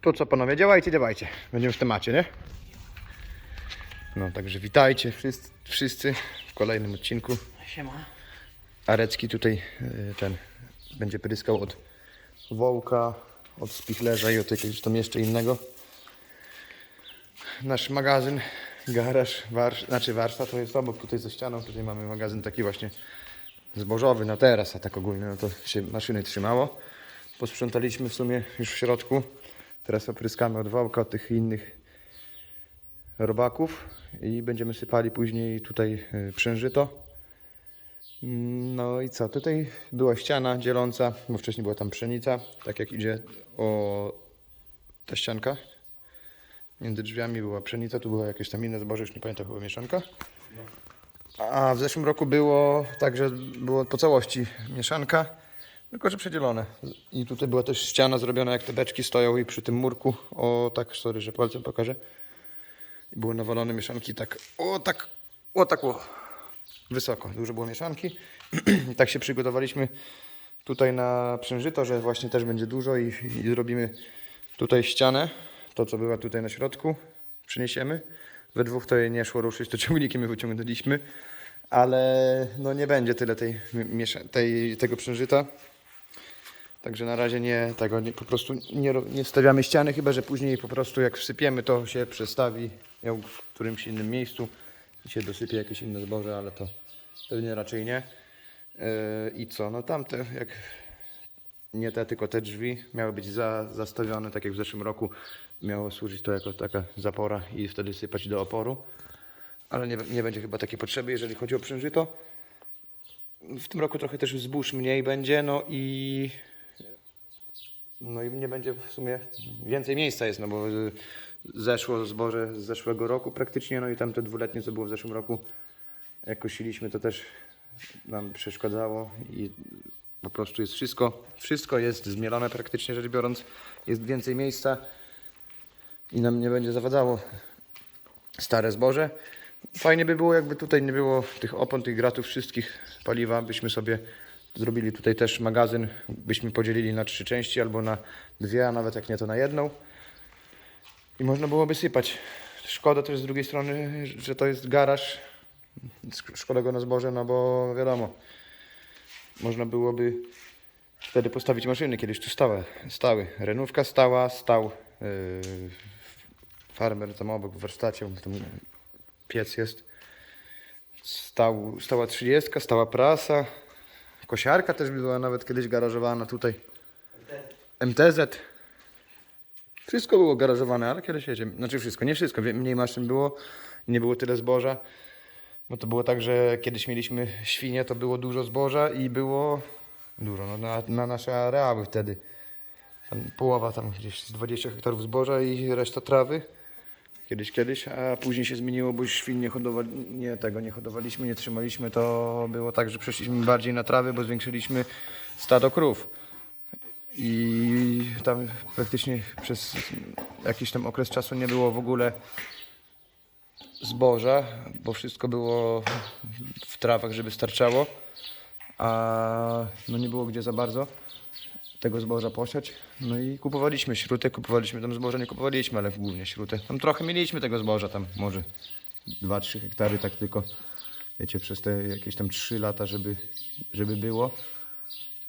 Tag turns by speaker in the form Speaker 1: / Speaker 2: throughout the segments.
Speaker 1: To co panowie, działajcie, działajcie. Będziemy w temacie, nie? No także witajcie wszyscy, wszyscy w kolejnym odcinku.
Speaker 2: Siema.
Speaker 1: Arecki tutaj y, ten będzie pryskał od wołka, od spichlerza i od jakiegoś tam jeszcze innego. Nasz magazyn, garaż, warsz, znaczy warsztat to jest obok tutaj ze ścianą. Tutaj mamy magazyn taki właśnie zbożowy na teraz, a tak ogólnie no to się maszyny trzymało. Posprzątaliśmy w sumie już w środku. Teraz opryskamy od wałka, od tych innych robaków i będziemy sypali później tutaj y, przężyto. No i co? Tutaj była ściana dzieląca, bo wcześniej była tam pszenica, tak jak idzie o ta ścianka. Między drzwiami była pszenica, tu było jakieś tam inne zboże, już nie pamiętam, chyba mieszanka. A w zeszłym roku było tak, że było po całości mieszanka, tylko że przedzielone. I tutaj była też ściana zrobiona, jak te beczki stoją i przy tym murku, o tak, sorry, że palcem pokażę. I były nawalone mieszanki tak, o tak, o tak, o wysoko. Dużo było mieszanki. Tak się przygotowaliśmy tutaj na przężyto, że właśnie też będzie dużo i, i zrobimy tutaj ścianę. To, co była tutaj na środku, przyniesiemy. We dwóch to jej nie szło ruszyć, to ciągnikiem my wyciągnęliśmy. Ale no nie będzie tyle tej, tej, tego przężyta. Także na razie nie, tego nie, po prostu nie, nie stawiamy ściany, chyba że później po prostu jak wsypiemy, to się przestawi w którymś innym miejscu i się dosypie jakieś inne zboże, ale to pewnie raczej nie. Yy, I co? No tamte, jak nie te, tylko te drzwi miały być za, zastawione, tak jak w zeszłym roku. Miało służyć to jako taka zapora i wtedy sypać do oporu. Ale nie, nie będzie chyba takiej potrzeby, jeżeli chodzi o przężyto. W tym roku trochę też zbóż mniej będzie, no i no i nie będzie w sumie więcej miejsca jest, no bo y, zeszło zboże z zeszłego roku praktycznie, no i tam te dwuletnie, co było w zeszłym roku, jak kosiliśmy, to też nam przeszkadzało i po prostu jest wszystko, wszystko jest zmielone praktycznie rzecz biorąc, jest więcej miejsca i nam nie będzie zawadzało stare zboże. Fajnie by było, jakby tutaj nie było tych opon, tych gratów, wszystkich paliwa, byśmy sobie zrobili tutaj też magazyn, byśmy podzielili na trzy części albo na dwie, a nawet jak nie to na jedną. I można byłoby sypać. Szkoda też z drugiej strony, że to jest garaż. Szkoda go na zboże, no bo wiadomo, można byłoby wtedy postawić maszyny, kiedyś tu stałe, stały. Renówka stała, stał yy, farmer tam obok w warsztacie, tam piec jest. Stał, stała 30, stała prasa, kosiarka też była nawet kiedyś garażowana tutaj. MTZ. Wszystko było garażowane, ale kiedyś jedziemy. Znaczy wszystko, nie wszystko, mniej maszyn było nie było tyle zboża. Bo to było tak, że kiedyś mieliśmy świnie, to było dużo zboża i było dużo, no, na, na nasze areały wtedy. Tam połowa tam gdzieś z 20 hektarów zboża i reszta trawy. Kiedyś, kiedyś, a później się zmieniło, bo już świn nie, hodowali, nie tego nie hodowaliśmy, nie trzymaliśmy. To było tak, że przeszliśmy bardziej na trawy, bo zwiększyliśmy stado krów. I tam praktycznie przez jakiś tam okres czasu nie było w ogóle zboża, bo wszystko było w trawach, żeby starczało, a no nie było gdzie za bardzo tego zboża posiać. No i kupowaliśmy śrutę, kupowaliśmy tam zboże, nie kupowaliśmy, ale głównie śrutę. Tam trochę mieliśmy tego zboża, tam może 2-3 hektary, tak tylko, wiecie, przez te jakieś tam 3 lata, żeby, żeby było.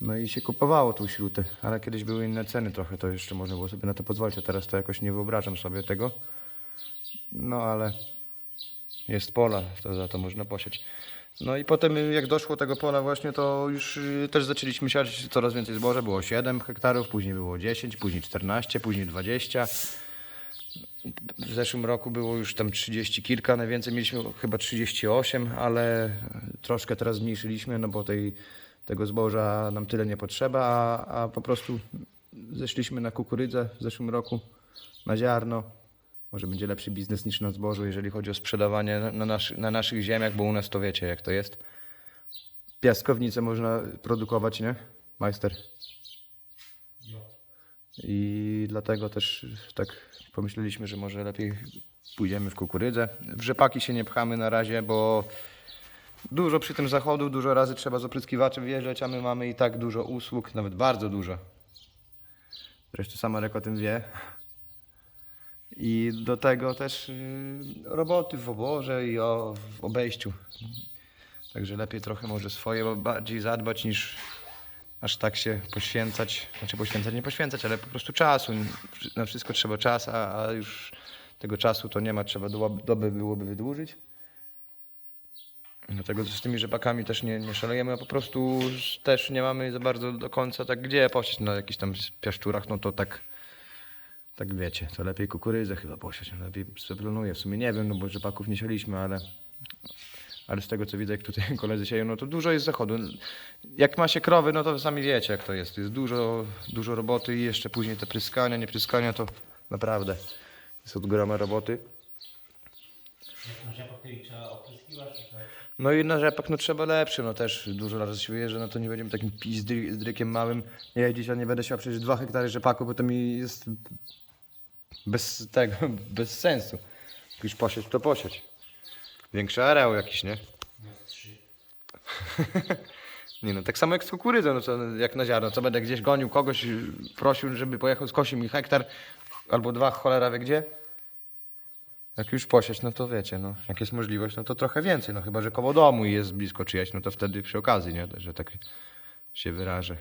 Speaker 1: No i się kupowało tą śrutę, ale kiedyś były inne ceny trochę, to jeszcze można było sobie na to pozwolić, a teraz to jakoś nie wyobrażam sobie tego. No ale jest pola, to za to można posiać. No i potem y, jak doszło tego pola właśnie, to już y, też zaczęliśmy siać coraz więcej zboża. Było 7 hektarów, później było 10, później 14, później 20. W zeszłym roku było już tam 30 kilka, najwięcej mieliśmy chyba 38, ale troszkę teraz zmniejszyliśmy, no bo tej, tego zboża nam tyle nie potrzeba, a, a po prostu zeszliśmy na kukurydzę w zeszłym roku, na ziarno. Może będzie lepszy biznes niż na zbożu, jeżeli chodzi o sprzedawanie na, na, naszy, na naszych ziemiach, bo u nas to wiecie jak to jest. Piaskownicę można produkować, nie? Majster. I dlatego też tak pomyśleliśmy, że może lepiej pójdziemy w kukurydzę. W rzepaki się nie pchamy na razie, bo dużo przy tym zachodu, dużo razy trzeba z opryskiwaczem wjeżdżać, a my mamy i tak dużo usług, nawet bardzo dużo. Zresztą sama Rek o tym wie. I do tego też y, roboty w oborze i o, w obejściu. Także lepiej trochę może swoje bardziej zadbać niż aż tak się poświęcać. Znaczy poświęcać, nie poświęcać, ale po prostu czasu. Na wszystko trzeba czas, a, a już tego czasu to nie ma, trzeba do, doby byłoby wydłużyć. Dlatego z tymi rzepakami też nie, nie szalejemy, a po prostu też nie mamy za bardzo do końca tak gdzie posieć na jakichś tam piaszczurach, no to tak tak wiecie, to lepiej kukurydzę chyba posiać, no lepiej planuję. W sumie nie wiem, no bo rzepaków nie sialiśmy, ale, ale z tego co widzę, jak tutaj koledzy sieją, no to dużo jest zachodu. Jak ma się krowy, no to sami wiecie jak to jest. Jest dużo, dużo roboty i jeszcze później te pryskania, nie pryskania, to naprawdę jest od groma roboty. No i na rzepak no trzeba lepszy, no też dużo razy się wyjeżdża, no to nie będziemy takim pizdrykiem małym jeździć, a nie będę chciał przejść 2 hektary rzepaku, bo to mi jest bez tego, bez sensu. Już posieć to posieć. Większy areał jakiś, nie? Nie no, tak samo jak z kukurydzą, no co, jak na ziarno, co będę gdzieś gonił kogoś, prosił, żeby pojechał, skosił mi hektar albo dwa, cholera wie gdzie. Jak już posieć, no to wiecie, no, jak jest możliwość, no to trochę więcej, no chyba, że koło domu i jest blisko czyjaś, no to wtedy przy okazji, nie, że tak się wyrażę.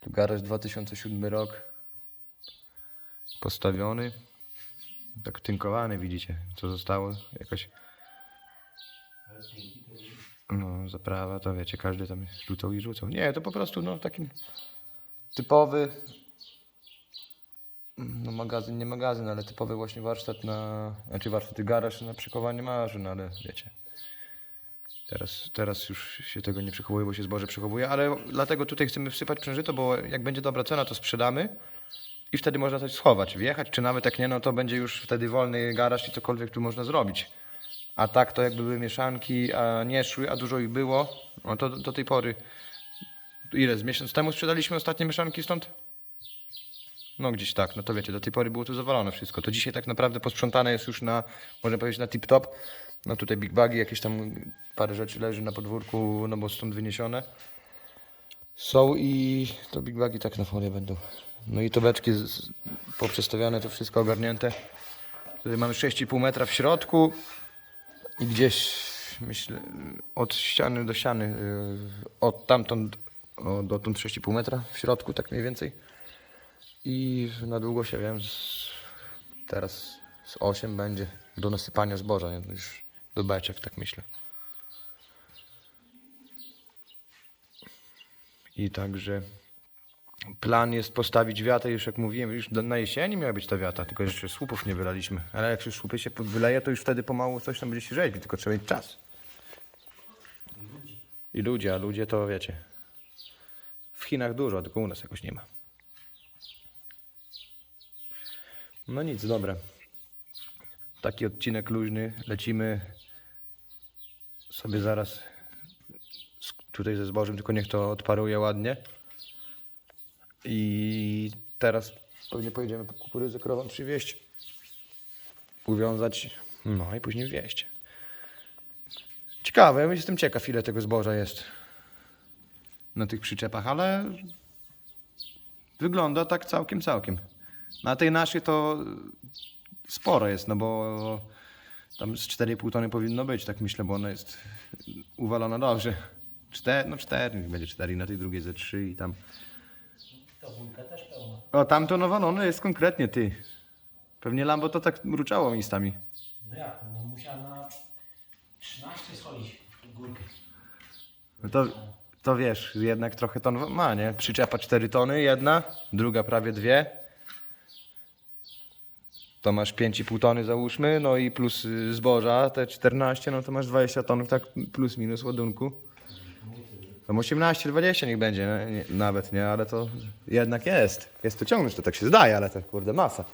Speaker 1: Tu garaż 2007 rok postawiony, tak tynkowany, widzicie, co zostało, jakoś no, zaprawa, to wiecie, każdy tam rzucał i rzucał. Nie, to po prostu no, taki typowy no, magazyn, nie magazyn, ale typowy właśnie warsztat na, znaczy warsztat garaż na przechowanie maszyn, ale wiecie. Teraz, teraz już się tego nie przechowuje, bo się zboże przechowuje, ale dlatego tutaj chcemy wsypać przężyto, bo jak będzie dobra cena, to sprzedamy i wtedy można coś schować, wjechać, czy nawet jak nie, no to będzie już wtedy wolny garaż i cokolwiek tu można zrobić. A tak to jakby były mieszanki, a nie szły, a dużo ich było, no to do tej pory, ile, z miesiąc temu sprzedaliśmy ostatnie mieszanki stąd? No gdzieś tak, no to wiecie, do tej pory było tu zawalone wszystko. To dzisiaj tak naprawdę posprzątane jest już na, można powiedzieć, na tip-top. No tutaj big bagi, jakieś tam parę rzeczy leży na podwórku, no bo stąd wyniesione. Są i to big bagi tak na folię będą. No i to beczki z- poprzestawiane, to wszystko ogarnięte. Tutaj mamy 6,5 metra w środku i gdzieś, myślę, od ściany do ściany, yy, od tamtąd, o, dotąd 6,5 metra w środku, tak mniej więcej. I na długo się wiem, z, teraz z 8 będzie do nasypania zboża, nie? już do beczek, tak myślę. I także plan jest postawić wiatę, już jak mówiłem, już na jesieni miała być ta wiata, tylko jeszcze słupów nie wylaliśmy. Ale jak już słupy się wyleje, to już wtedy pomału coś tam będzie się rzeźbić, tylko trzeba mieć czas. I ludzie, a ludzie to wiecie. W Chinach dużo, tylko u nas jakoś nie ma. No nic, dobra. Taki odcinek luźny. Lecimy sobie zaraz tutaj ze zbożem, tylko niech to odparuje ładnie. I teraz pewnie pojedziemy po kukurydzę krową przywieźć, uwiązać, no i później wieść. Ciekawe, ja jestem ciekaw ile tego zboża jest na tych przyczepach, ale wygląda tak całkiem, całkiem. Na tej naszej to sporo jest, no bo tam z 4,5 tony powinno być, tak myślę, bo ona jest uwalona dobrze. 4, no 4, niech będzie 4 na tej drugiej ze 3 i tam.
Speaker 2: To wódka też pełna.
Speaker 1: O, tamto nawalone jest konkretnie ty. Pewnie Lambo to tak mruczało miejscami.
Speaker 2: No jak? No musiała na 13 schodzić w górkę.
Speaker 1: No to, to wiesz, jednak trochę ton ma, nie? Przyczepa 4 tony, jedna, druga prawie dwie. To masz 5,5 tony załóżmy, no i plus y, zboża te 14, no to masz 20 ton, tak plus minus ładunku. Tam 18-20 niech będzie, nie? Nie, nawet nie, ale to jednak jest. Jest to ciągnąć, to tak się zdaje, ale to kurde masa.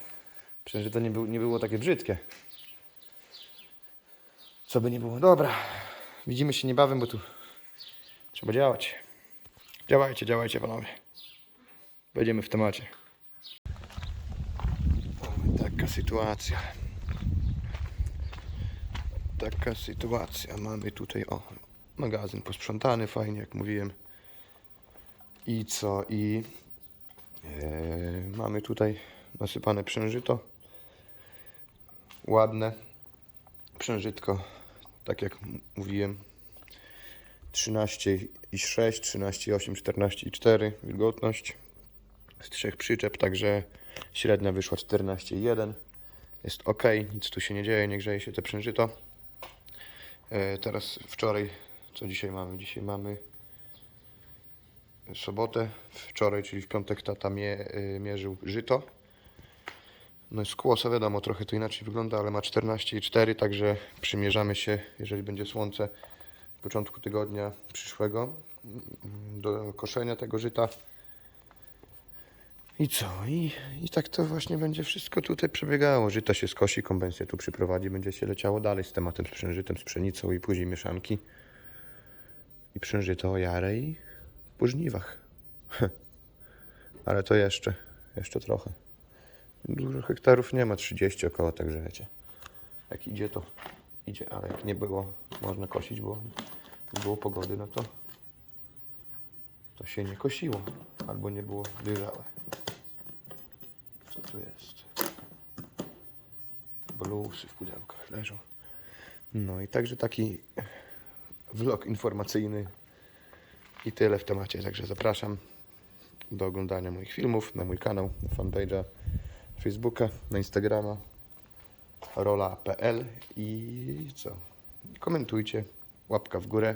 Speaker 1: Przecież to nie, był, nie było takie brzydkie. Co by nie było. Dobra, widzimy się niebawem, bo tu Trzeba działać. Działajcie, panowie. Będziemy w temacie. Taka sytuacja. Taka sytuacja. Mamy tutaj o magazyn posprzątany fajnie, jak mówiłem. I co? I e, mamy tutaj nasypane przężyto. Ładne. Przężytko, tak jak mówiłem, 13,6, 13,8, 14,4 wilgotność z trzech przyczep, także średnia wyszła 14,1. Jest ok, nic tu się nie dzieje, nie grzeje się te przężyto. E, teraz wczoraj, co dzisiaj mamy? Dzisiaj mamy sobotę. Wczoraj, czyli w piątek tata mie, y, mierzył żyto. No i skłosa wiadomo, trochę to inaczej wygląda, ale ma 14,4, także przymierzamy się, jeżeli będzie słońce w początku tygodnia przyszłego mm, do koszenia tego żyta. I co? I, I tak to właśnie będzie wszystko tutaj przebiegało. Żyta się skosi, kombensję tu przyprowadzi, będzie się leciało dalej z tematem z przężytem, z pszenicą i później mieszanki. I przężyto i po żniwach. Ale to jeszcze, jeszcze trochę. Dużo hektarów nie ma, 30 około, także wiecie. Jak idzie to idzie, ale jak nie było, można kosić, bo nie było pogody, no to to się nie kosiło, albo nie było dojrzałe. Co tu jest? Bluesy w pudełkach leżą. No i także taki vlog informacyjny i tyle w temacie, także zapraszam do oglądania moich filmów na mój kanał, na fanpage'a Facebooka, na Instagrama rola.pl i co? Komentujcie, łapka w górę,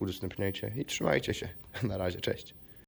Speaker 1: udostępniajcie i trzymajcie się. Na razie, cześć.